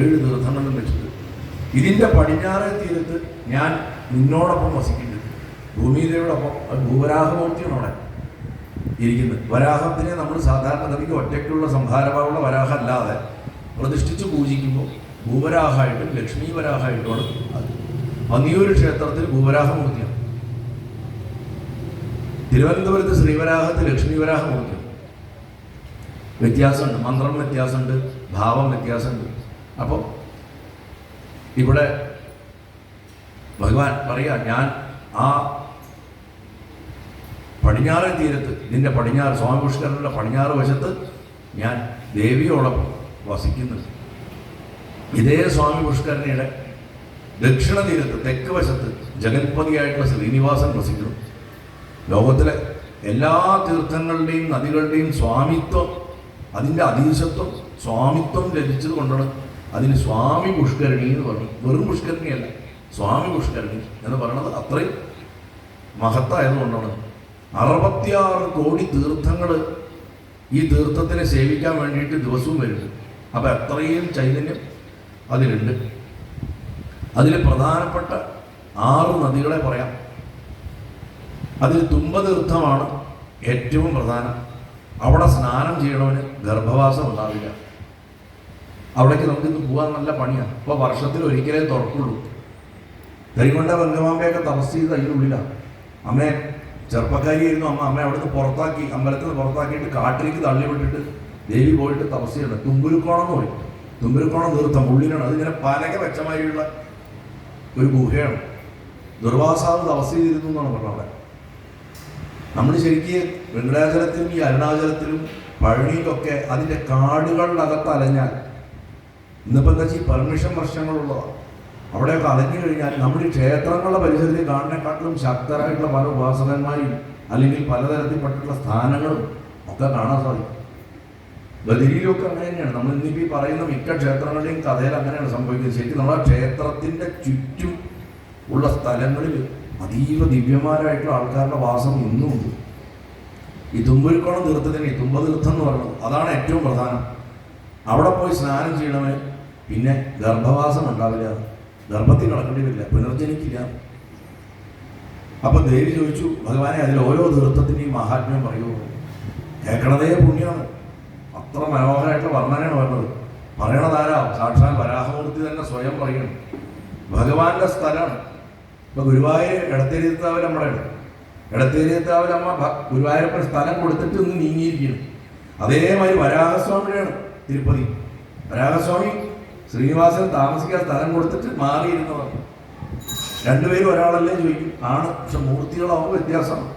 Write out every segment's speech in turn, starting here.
ഏഴ് തീർത്ഥങ്ങളും വെച്ചത്. ഇതിന്റെ പടിഞ്ഞാറേ തീരത്ത് ഞാൻ നിന്നോടൊപ്പം വസിക്കുന്നത് ഭൂമിദേവിയോടൊപ്പം ഭൂവരാഹമൂർത്തിയാണ് അവിടെ ഇരിക്കുന്നത്. വരാഹത്തിനെ നമ്മൾ സാധാരണ നമുക്ക് ഒറ്റയ്ക്കുള്ള സംഹാരഭാവമുള്ള വരാഹം അല്ലാതെ പ്രതിഷ്ഠിച്ച് പൂജിക്കുമ്പോൾ ഭൂവരാഹമായിട്ടും ലക്ഷ്മി വരാഹമായിട്ടുമാണ് അത്. അന്നിയൂർ ക്ഷേത്രത്തിൽ ഭൂവരാഹമൂർത്തിയാണ്. തിരുവനന്തപുരത്ത് ശ്രീവരാഹത്ത് ലക്ഷ്മി വരാഹമൂർത്തിയാണ്. വ്യത്യാസമുണ്ട്. മന്ത്രം വ്യത്യാസമുണ്ട്. ഭാവം വ്യത്യാസമുണ്ട്. അപ്പോൾ ഇവിടെ ഭഗവാൻ പറയുക ഞാൻ ആ പടിഞ്ഞാറൻ തീരത്ത് ഇതിന്റെ പടിഞ്ഞാറ് സ്വാമി പുഷ്കരന്റെ പടിഞ്ഞാറ് വശത്ത് ഞാൻ ദേവിയോടൊപ്പം വസിക്കുന്നു. ഇതേ സ്വാമി പുഷ്കരണിയുടെ ദക്ഷിണ തീരത്ത് തെക്ക് വശത്ത് ജഗത്പതിയായിട്ടുള്ള ശ്രീനിവാസൻ വസിക്കുന്നു. ലോകത്തിലെ എല്ലാ തീർത്ഥങ്ങളുടെയും നദികളുടെയും സ്വാമിത്വം അതിന്റെ അതീശത്വം സ്വാമിത്വം ലഭിച്ചത് കൊണ്ടാണ് അതിന് സ്വാമി പുഷ്കരണി എന്ന് പറഞ്ഞു. വെറും പുഷ്കരണിയല്ല സ്വാമി പുഷ്കരണി എന്ന് പറയുന്നത് അത്രയും മഹത്തായതുകൊണ്ടാണ്. അറുപത്തിയാറ് കോടി തീർത്ഥങ്ങൾ ഈ തീർത്ഥത്തിനെ സേവിക്കാൻ വേണ്ടിയിട്ട് ദിവസവും വരുന്നു അപ്പം അത്രയും ചൈതന്യം അതിലുണ്ട്. അതിൽ പ്രധാനപ്പെട്ട ആറ് നദികളെ പറയാം. അതിൽ തുമ്പതീർത്ഥമാണ് ഏറ്റവും പ്രധാനം. അവിടെ സ്നാനം ചെയ്യണവന് ഗർഭവാസം ഉണ്ടാവില്ല അവിടേക്ക് നമുക്ക് ഇന്ന് പോകാൻ നല്ല പണിയാണ്. അപ്പോൾ വർഷത്തിൽ ഒരിക്കലേ തുറക്കുള്ളൂ. കരികൊണ്ട വെങ്കമാമ്പയൊക്കെ തപസ് ചെയ്ത് ഉള്ളിലാണ് അമ്മയെ ചെറുപ്പക്കാരിയായിരുന്നു അമ്മ. അമ്മ അവിടുന്ന് പുറത്താക്കി അമ്പലത്തിൽ നിന്ന് പുറത്താക്കിയിട്ട് കാട്ടിലേക്ക് തള്ളി വിട്ടിട്ട് ദേവി പോയിട്ട് തപസ് ചെയ്യണം. തുമ്പുരുക്കോണം എന്ന് പറയും. തുമ്പുരുക്കോണം തീർത്ഥം ഉള്ളിലാണ് അതിങ്ങനെ പലക വെച്ചമാരിയുള്ള ഒരു ഗുഹയാണ്. ദുർവാസാവ് തപസ് ചെയ്തിരുന്നു എന്നാണ് പറഞ്ഞത് അവിടെ. നമ്മൾ ശരിക്ക് വെങ്കടാചലത്തിലും ഈ അരുണാചലത്തിലും പഴനിയിലൊക്കെ അതിന്റെ കാടുകളുടെ അകത്ത് അലഞ്ഞാൽ ഇന്നിപ്പോൾ എന്താ വെച്ചാൽ പെർമിഷൻ വർഷങ്ങളുള്ളതാണ് അവിടെയൊക്കെ അലഞ്ഞു കഴിഞ്ഞാൽ നമ്മുടെ ക്ഷേത്രങ്ങളുടെ പരിസരത്തിൽ കാണുന്നതിനെക്കാട്ടിലും ശക്തരായിട്ടുള്ള പല ഉപാസകന്മാരും അല്ലെങ്കിൽ പലതരത്തിൽപ്പെട്ടിട്ടുള്ള സ്ഥാനങ്ങളും ഒക്കെ കാണാൻ സാധിക്കും. ബദരിയിലൊക്കെ അങ്ങനെ തന്നെയാണ്. നമ്മൾ ഇന്നിപ്പോൾ ഈ പറയുന്ന മിക്ക ക്ഷേത്രങ്ങളുടെയും കഥയിൽ അങ്ങനെയാണ് സംഭവിക്കുന്നത്. ശരിക്കും നമ്മുടെ ക്ഷേത്രത്തിന്റെ ചുറ്റും ഉള്ള സ്ഥലങ്ങളിൽ അതീവ ദിവ്യമാരായിട്ടുള്ള ആൾക്കാരുടെ വാസം ഇന്നുമുണ്ട് ഈ തുമ്പുരുക്കോണം തീർത്ഥത്തിന് ഈ തുമ്പതീർത്ഥം എന്ന് പറയുന്നത് അതാണ് ഏറ്റവും പ്രധാനം. അവിടെ പോയി സ്നാനം ചെയ്യണവന് പിന്നെ ഗർഭവാസം ഉണ്ടാവില്ല. ഗർഭത്തിൽ കിടക്കേണ്ടി വരില്ല. പുനർജനിക്കില്ല. അപ്പൊ ദേവി ചോദിച്ചു ഭഗവാനെ അതിൽ ഓരോ തീർത്ഥത്തിന്റെയും മഹാത്മ്യം പറയൂ. കേൾക്കണതേ പുണ്യമാണ് അത്ര മനോഹരമായിട്ടുള്ള വർണനയാണ് പറഞ്ഞത് പറയണതാരാ? സാക്ഷാൽ വരാഹമൂർത്തി തന്നെ സ്വയം പറയണം. ഭഗവാന്റെ സ്ഥലമാണ് ഇപ്പൊ ഗുരുവായൂർ ഇടത്തേരിത്താവൽ നമ്മുടെയാണ്. ഇടത്തേരിത്താവൽ അമ്മ ഗുരുവായൂരപ്പൻ സ്ഥലം കൊടുത്തിട്ട് ഒന്ന് നീങ്ങിയിരിക്കുന്നു അതേമാതിരി വരാഹസ്വാമിയുടെയാണ് തിരുപ്പതി. വരാഹസ്വാമി ശ്രീനിവാസൻ താമസിക്കാൻ സ്ഥലം കൊടുത്തിട്ട് മാറിയിരുന്നവർ. രണ്ടുപേരും ഒരാളല്ലേ ചോദിക്കും. ആണ്. പക്ഷെ മൂർത്തികളാവുമ്പോൾ വ്യത്യാസമാണ്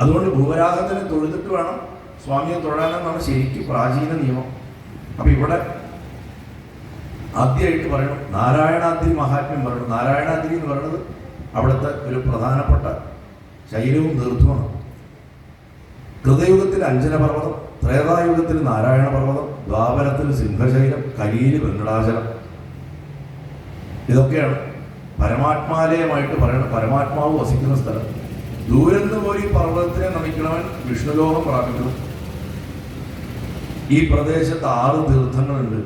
അതുകൊണ്ട് ഭൂവരാഗത്തിനെ തൊഴുതിട്ട് വേണം സ്വാമിയെ തൊഴാനെന്നാണ് ശരിക്കും പ്രാചീന നിയമം. അപ്പൊ ഇവിടെ ആദ്യമായിട്ട് പറയണം. നാരായണാദ്രി മഹാത്മ്യം പറയണം. നാരായണാദ്രി എന്ന് പറയുന്നത് അവിടുത്തെ ഒരു പ്രധാനപ്പെട്ട ശൈലവും തീർത്ഥമാണ് കൃതയുഗത്തിൽ അഞ്ജനപർവതം. ത്രേതായുഗത്തിൽ നാരായണ പർവതം ദ്വാപരത്തിൽ സിംഹശൈലം കലിയിൽ വെങ്കടാചലം ഇതൊക്കെയാണ് പരമാത്മാലയമായിട്ട് പറയുന്നത് പരമാത്മാവ് വസിക്കുന്ന സ്ഥലം. ദൂരത്ത് പോയി പർവതത്തിനെ നമിക്കണവൻ വിഷ്ണുലോകം പ്രാപിക്കണം ഈ പ്രദേശത്ത് ആറ് തീർത്ഥങ്ങളുണ്ട്.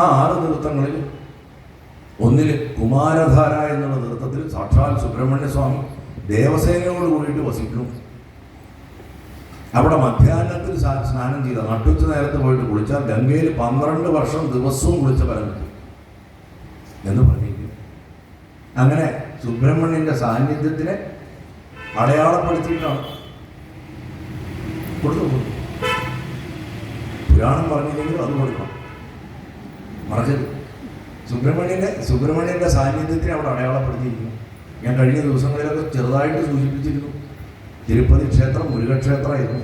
ആ ആറ് തീർത്ഥങ്ങളിൽ ഒന്നിൽ കുമാരധാര എന്നുള്ള തീർത്ഥത്തിൽ സാക്ഷാൽ സുബ്രഹ്മണ്യ സ്വാമി ദേവസേനയോട് കൂടിയിട്ട് വസിക്കുന്നു. അവിടെ മധ്യാഹ്നത്തിൽ സ്നാ- സ്നാനം ചെയ്ത നട്ടുച്ച നേരത്ത് പോയിട്ട് കുളിച്ചാൽ ഗംഗയിൽ പന്ത്രണ്ട് വർഷം ദിവസവും കുളിച്ച ഫലം കിട്ടും എന്ന് പറഞ്ഞിരിക്കുന്നു. അങ്ങനെ സുബ്രഹ്മണ്യന്റെ സാന്നിധ്യത്തിനെ അടയാളപ്പെടുത്തിയിട്ടാണ്. കൊടുത്തു. പുരാണം പറഞ്ഞില്ലെങ്കിലും അത് കൊടുക്കണം. മറക്കരുത്. സുബ്രഹ്മണ്യന്റെ സുബ്രഹ്മണ്യന്റെ സാന്നിധ്യത്തിനെ അവിടെ അടയാളപ്പെടുത്തിയിരിക്കുന്നു. ഞാൻ കഴിഞ്ഞ ദിവസങ്ങളിലൊക്കെ ചെറുതായിട്ട് സൂചിപ്പിച്ചിരുന്നു. തിരുപ്പതി ക്ഷേത്രം മുരുകക്ഷേത്രമായിരുന്നു.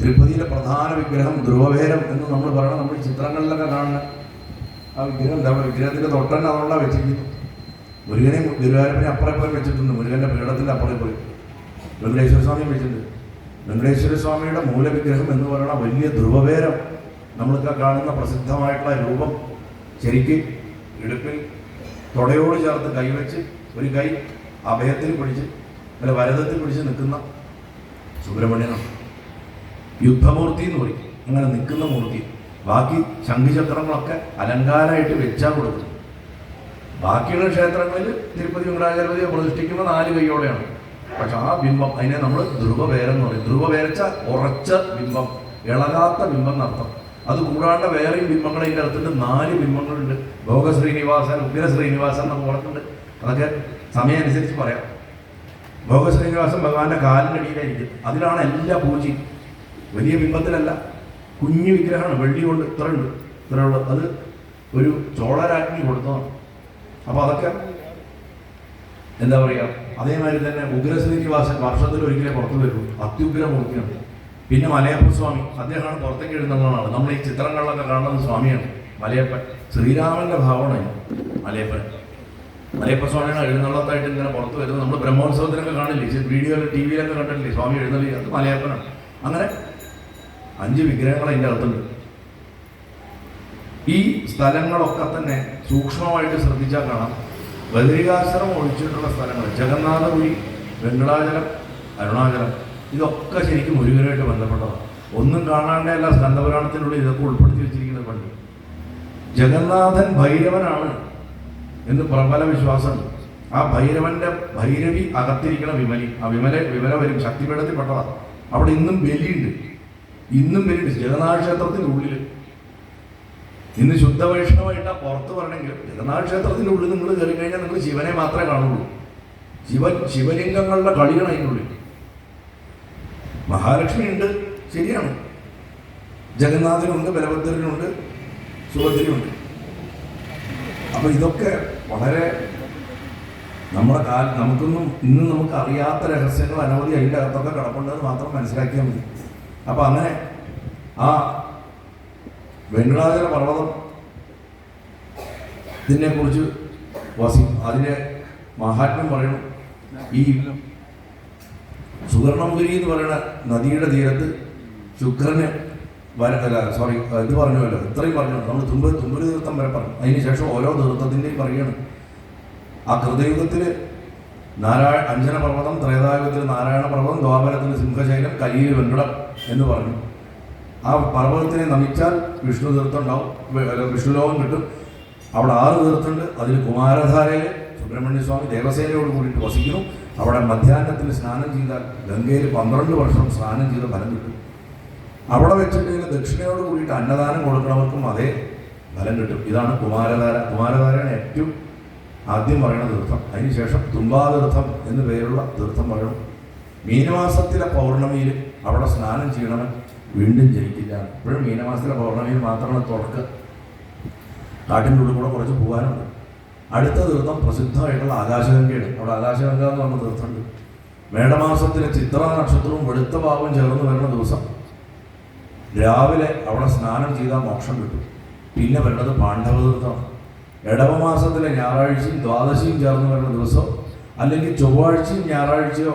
തിരുപ്പതിയിലെ പ്രധാന വിഗ്രഹം ധ്രുവവേരം എന്ന് നമ്മൾ പറയണം. നമ്മൾ ചിത്രങ്ങളിലൊക്കെ കാണുന്ന ആ വിഗ്രഹം എന്താ? വിഗ്രഹത്തിന്റെ തൊട്ടന്നെ അതുകൊണ്ടാണ് വെച്ചിരിക്കുന്നു. മുരുകനെ ഗുരുവായൂരപ്പനെ അപ്പുറം പോയി വെച്ചിട്ടുണ്ട്. മുരുകന്റെ പീഠത്തിന്റെ അപ്പുറം പോയി. വെങ്കടേശ്വര സ്വാമി വെച്ചിട്ടുണ്ട്. വെങ്കടേശ്വര സ്വാമിയുടെ മൂലവിഗ്രഹം എന്ന് പറയുന്ന വലിയ ധ്രുവവേരം നമ്മൾക്ക് കാണുന്ന പ്രസിദ്ധമായിട്ടുള്ള രൂപം ശരിക്ക് ഇടുപ്പിൽ തുടയോട് ചേർത്ത് കൈവച്ച് ഒരു കൈ അഭയത്തിൽ പിടിച്ച് അല്ല വരദത്തിൽ പിടിച്ച് നിൽക്കുന്ന സുബ്രഹ്മണ്യനാണ്. യുദ്ധമൂർത്തി എന്ന് പറയും. അങ്ങനെ നിൽക്കുന്ന മൂർത്തി. ബാക്കി ശംഖുചക്രങ്ങളൊക്കെ അലങ്കാരമായിട്ട് വെച്ചാൽ കൊടുക്കും. ബാക്കിയുള്ള ക്ഷേത്രങ്ങളിൽ തിരുപ്പതി വെങ്കടാചലപതിയെ പ്രതിഷ്ഠിക്കുമ്പോൾ നാല് കൈയോടെയാണ്. പക്ഷെ ആ ബിംബം അതിനെ നമ്മൾ ധ്രുവപേരെന്ന് പറയും. ധ്രുവപേരച്ച ഉറച്ച ബിംബം ഇളകാത്ത ബിംബം എന്നർത്ഥം അത് കൂടാണ്ട് വേറെയും ബിംബങ്ങൾ അതിന്റെ അകത്തുണ്ട്. നാല് ബിംബങ്ങളുണ്ട്. ഭോഗ ശ്രീനിവാസൻ ഉഗ്ര ശ്രീനിവാസൻ എന്നൊക്കെ പറഞ്ഞിട്ടുണ്ട്. അതൊക്കെ സമയം അനുസരിച്ച് പറയാം. ഭോഗ ശ്രീനിവാസൻ ഭഗവാന്റെ കാലിന്റെ അടിയിലായിരിക്കും. അതിലാണ് എല്ലാ പൂജയും. വലിയ ബിംബത്തിലല്ല. കുഞ്ഞു വിഗ്രഹമാണ്. വെള്ളി കൊണ്ട് ഇത്ര ഉണ്ട്. ഇത്ര ഉള്ളത് അത് ഒരു ചോളരാജ്ഞി കൊടുത്തതാണ്. അപ്പോൾ അതൊക്കെ എന്താ പറയുക അതേമാതിരി തന്നെ ഉഗ്രശ്രീനിവാസൻ വർഷത്തിൽ ഒരിക്കലേ പുറത്തു വരുള്ളൂ അത്യുഗ്രമൂർത്തിയാണ് പിന്നെ മലയപ്പ സ്വാമി. അദ്ദേഹമാണ് പുറത്തേക്ക് എഴുതുന്നതാണ് നമ്മൾ ഈ ചിത്രങ്ങളിലൊക്കെ കാണുന്ന സ്വാമിയാണ്. മലയപ്പൻ. ശ്രീരാമന്റെ ഭാവമാണ് മലയപ്പൻ. മലയപ്പ സ്വാമിയാണ് എഴുന്നള്ളത്തായിട്ട് ഇങ്ങനെ പുറത്ത് വരുന്നത് നമ്മൾ ബ്രഹ്മോത്സവത്തിനൊക്കെ കാണില്ലേ? വീഡിയോയിൽ ടി വിയിലൊക്കെ കണ്ടിട്ടില്ലേ? സ്വാമി എഴുന്നള്ളി അത് മലയപ്പനാണ് അങ്ങനെ അഞ്ച് വിഗ്രഹങ്ങൾ അതിന്റെ അകത്തുണ്ട്. ഈ സ്ഥലങ്ങളൊക്കെ തന്നെ സൂക്ഷ്മമായിട്ട് ശ്രദ്ധിച്ചാൽ കാണാം. ബദരികാശ്രമം ഒഴിച്ചിട്ടുള്ള സ്ഥലങ്ങൾ ജഗന്നാഥപുരി വെങ്കടാചലം അരുണാചലം ഇതൊക്കെ ശരിക്കും ഒരുവരായിട്ട് ബന്ധപ്പെട്ടതാണ്. ഒന്നും കാണാണ്ടേ അല്ല സ്കന്ധപുരാണത്തിനുള്ളിൽ ഇതൊക്കെ ഉൾപ്പെടുത്തി വെച്ചിരിക്കുന്നത് പണ്ട് ജഗന്നാഥൻ ഭൈരവനാണ് എന്ന് പ്രബല വിശ്വാസമുണ്ട് ആ ഭൈരവന്റെ ഭൈരവി അകത്തിരിക്കണ വിമലി. ആ വിമല വിമല വരും. ശക്തിപീഠത്തിൽപ്പെട്ടതാണ് അവിടെ ഇന്നും ബലിയുണ്ട്. ഇന്നും ബലിയുണ്ട്. ജഗന്നാഥ ക്ഷേത്രത്തിന്റെ ഉള്ളിൽ ഇന്ന് ശുദ്ധ വൈഷ്ണവായിട്ടാ പുറത്ത് പറഞ്ഞെങ്കിൽ ജഗന്നാഥ ക്ഷേത്രത്തിന്റെ ഉള്ളിൽ നിങ്ങൾ കയറി കഴിഞ്ഞാൽ നിങ്ങൾ ശിവനെ മാത്രമേ കാണുള്ളൂ. ശിവ ശിവലിംഗങ്ങളുടെ കളിയാണ് അതിനുള്ളിൽ മഹാലക്ഷ്മി ഉണ്ട്. ശരിയാണ്. ജഗന്നാഥനുണ്ട് ബലഭദ്രനുണ്ട് സുഭദ്രനുണ്ട്. അപ്പൊ ഇതൊക്കെ വളരെ നമ്മുടെ കാല നമുക്കൊന്നും ഇന്നും നമുക്ക് അറിയാത്ത രഹസ്യങ്ങൾ അനവധി അതിന്റെ അകത്തൊക്കെ കിടപ്പുണ്ടെന്ന് മാത്രം മനസ്സിലാക്കിയാൽ മതി. അപ്പോൾ അങ്ങനെ ആ വെങ്കടാചല പർവതം ഇതിനെക്കുറിച്ച് വസി അതിന്റെ മഹാത്മ്യം പറയണം. ഈ സുവർണമുഖരി എന്ന് പറയുന്ന നദിയുടെ തീരത്ത് ശുക്രന് അല്ല സോറി ഇത് പറഞ്ഞല്ലോ ഇത്രയും പറഞ്ഞു. നമ്മൾ തുമ്പ് തുമ്പൊരു തീർത്ഥം വരെ പറഞ്ഞു. അതിന് ശേഷം ഓരോ തീർത്ഥത്തിന്റെയും പറയുകയാണ്. ആ കൃതയുഗത്തിൽ നാരായ അഞ്ജന പർവതം ത്രേതായുഗത്തിൽ നാരായണ പർവതം ദ്വാപരത്തിൽ സിംഹശൈലം കയ്യിൽ വെങ്കടം എന്ന് പറഞ്ഞു. ആ പർവതത്തിനെ നമിച്ചാൽ വിഷ്ണു തീർത്ഥം ഉണ്ടാവും. വിഷ്ണുലോകം കിട്ടും. അവിടെ ആറ് തീർത്ഥമുണ്ട്. അതിൽ കുമാരധാരയിൽ സുബ്രഹ്മണ്യ സ്വാമി ദേവസേനയോട് കൂടിയിട്ട് വസിക്കുന്നു. അവിടെ മധ്യാഹ്നത്തിൽ സ്നാനം ചെയ്താൽ ഗംഗയിൽ പന്ത്രണ്ട് വർഷം സ്നാനം ചെയ്ത ഫലം കിട്ടും. അവിടെ വെച്ചിട്ട് ദക്ഷിണയോട് കൂടിയിട്ട് അന്നദാനം കൊടുക്കുന്നവർക്കും അതേ ഫലം കിട്ടും. ഇതാണ് കുമാരധാര. കുമാരധാരയാണ് ഏറ്റവും ആദ്യം പറയുന്ന തീർത്ഥം. അതിനുശേഷം തുമ്പാതീർത്ഥം എന്ന് പേരുള്ള തീർത്ഥം പറയണം. മീനമാസത്തിലെ പൗർണമിയിൽ അവിടെ സ്നാനം ചെയ്യണവൻ വീണ്ടും ജനിക്കില്ല ഇപ്പോഴും മീനമാസത്തിലെ പൗർണമിയിൽ മാത്രമാണ് തുറക്കുക കാട്ടിന്റെ ഉള്ളിൽ കൂടെ കുറച്ച് പോകാനുണ്ട്. അടുത്ത തീർത്ഥം പ്രസിദ്ധമായിട്ടുള്ള ആകാശഗംഗയാണ്. അവിടെ ആകാശഗംഗ എന്ന് പറഞ്ഞ തീർത്ഥമുണ്ട്. മേടമാസത്തിലെ ചിത്ര നക്ഷത്രവും വെളുത്ത ഭാവവും ചേർന്ന് വരുന്ന ദിവസം രാവിലെ അവിടെ സ്നാനം ചെയ്താൽ മോക്ഷം കിട്ടും. പിന്നെ വരുന്നത് പാണ്ഡവതീർത്ഥമാണ് ഇടവമാസത്തിലെ ഞായറാഴ്ചയും ദ്വാദശിയും ചേർന്ന് വരുന്ന ദിവസം അല്ലെങ്കിൽ ചൊവ്വാഴ്ചയും ഞായറാഴ്ചയോ